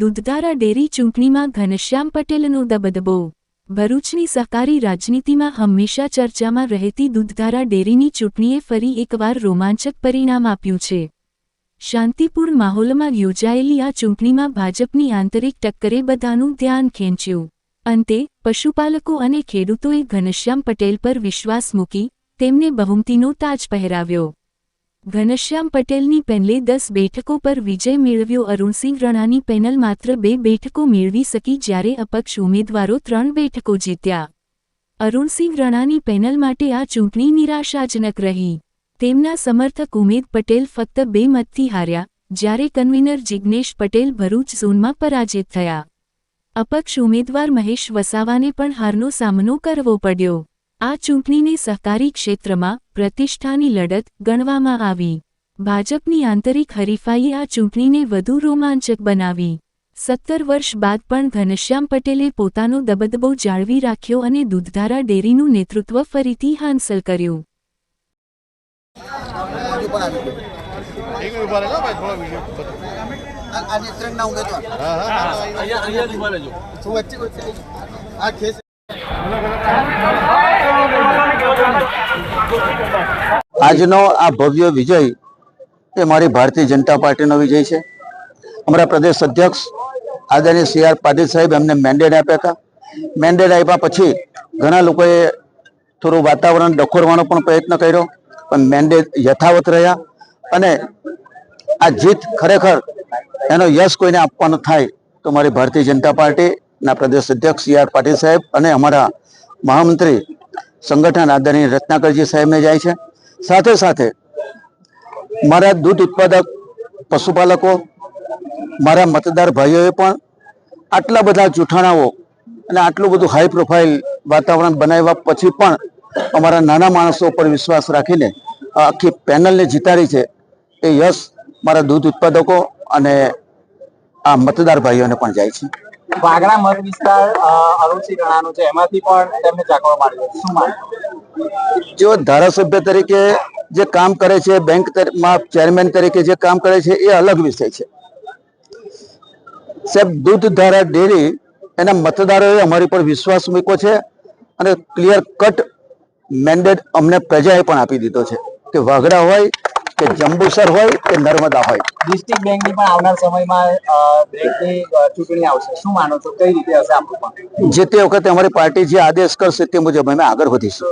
Dudhdhara dairy ચૂંટણીમાં ઘનશ્યામ પટેલનો દબદબો. ભરૂચની સહકારી રાજનીતિમાં હંમેશા ચર્ચામાં રહેતી દૂધધારા ડેરીની ચૂંટણીએ ફરી એકવાર રોમાંચક પરિણામ આપ્યું છે. શાંતિપૂર્ણ માહોલમાં યોજાયેલી આ ચૂંટણીમાં ભાજપની આંતરિક ટક્કરે બધાનું ધ્યાન ખેંચ્યું. અંતે, પશુપાલકો અને ખેડૂતોએ ઘનશ્યામ પટેલ પર વિશ્વાસ મૂકી, તેમને બહુમતીનો તાજ પહેરાવ્યો. ઘનશ્યામ પટેલની પેનલે દસ બેઠકો પર વિજય મેળવ્યો. અરુણસિંહ રણાની પેનલ માત્ર બે બેઠકો મેળવી શકી જ્યારે અપક્ષ ઉમેદવારો ત્રણ બેઠકો જીત્યા. અરુણસિંહ રણાની પેનલ માટે આ ચૂંટણી નિરાશાજનક રહી. તેમના સમર્થક ઉમેદ પટેલ ફક્ત બે મતથી હાર્યા, જ્યારે કન્વીનર જિગ્નેશ પટેલ ભરૂચ ઝોનમાં પરાજિત થયા. અપક્ષ ઉમેદવાર મહેશ વસાવાને પણ હારનો સામનો કરવો પડ્યો. આ ચૂંટણીને સહકારી ક્ષેત્રમાં પ્રતિષ્ઠાની લડત ગણવામાં આવી. ભાજપની આંતરિક હરીફાઈએ આ ચૂંટણીને વધુ રોમાંચક બનાવી. સત્તર વર્ષ બાદ પણ ઘનશ્યામ પટેલે પોતાનો દબદબો જાળવી રાખ્યો અને દૂધધારા ડેરીનું નેતૃત્વ ફરીથી હાંસલ કર્યું. આ આજનો આ ભવ્ય વિજય એ મારી ભારતીય જનતા પાર્ટીનો વિજય છે. અમારા પ્રદેશ અધ્યક્ષ આદરણીય સી આર પાટીલ સાહેબ એમને મેન્ડેટ આપ્યા હતા. મેન્ડેટ આપ્યા પછી ઘણા લોકોએ થોડું વાતાવરણ ડખોરવાનો પણ પ્રયત્ન કર્યો, પણ મેન્ડેટ યથાવત રહ્યા અને આ જીત ખરેખર એનો યશ કોઈને આપવાનો થાય તો મારી ભારતીય જનતા પાર્ટીના પ્રદેશ અધ્યક્ષ સી આર પાટીલ સાહેબ અને અમારા મહામંત્રી સંગઠન આદરણીય રત્નાકરજી સાહેબને જાય છે. સાથે સાથે મારા દૂધ ઉત્પાદક પશુપાલકો, મારા મતદાર ભાઈઓએ પણ આટલા બધા જૂઠાણાઓ અને આટલું બધું હાઈ પ્રોફાઇલ વાતાવરણ બનાવ્યા પછી પણ અમારા નાના માણસો પર વિશ્વાસ રાખીને આખી પેનલને જીતાડી છે. એ યશ મારા દૂધ ઉત્પાદકો અને આ મતદાર ભાઈઓને પણ જાય છે. વાગડા મત વિસ્તાર અરુણસિંહ રણાનો છે. એમાંથી પણ તેમને જાગવા માંડ્યો શું માન જો ધારાસભ્ય તરીકે જે કામ કરે છે, બેંક ચેરમેન તરીકે જે કામ કરે છે, એ અલગ વિષય છે. સાહેબ, દૂધ ધારા ડેરી એના મતદારોએ અમારી પર વિશ્વાસ મૂક્યો છે અને ક્લિયર કટ મેન્ડેટ અમને પ્રજાએ પણ આપી દીધો છે કે વાઘડા હોય કે જંબુસર હોય કે નર્મદા હોય. ડિસ્ટ્રિક્ટ બેંકની પણ આવનાર સમયમાં બેંકની ચૂંટણી આવશે. શું માનો છો? કઈ રીતે હશે આપણું પણ જે તે વખતે અમારી પાર્ટી જે આદેશ કરશે તે મુજબ અમે આગળ વધીશું.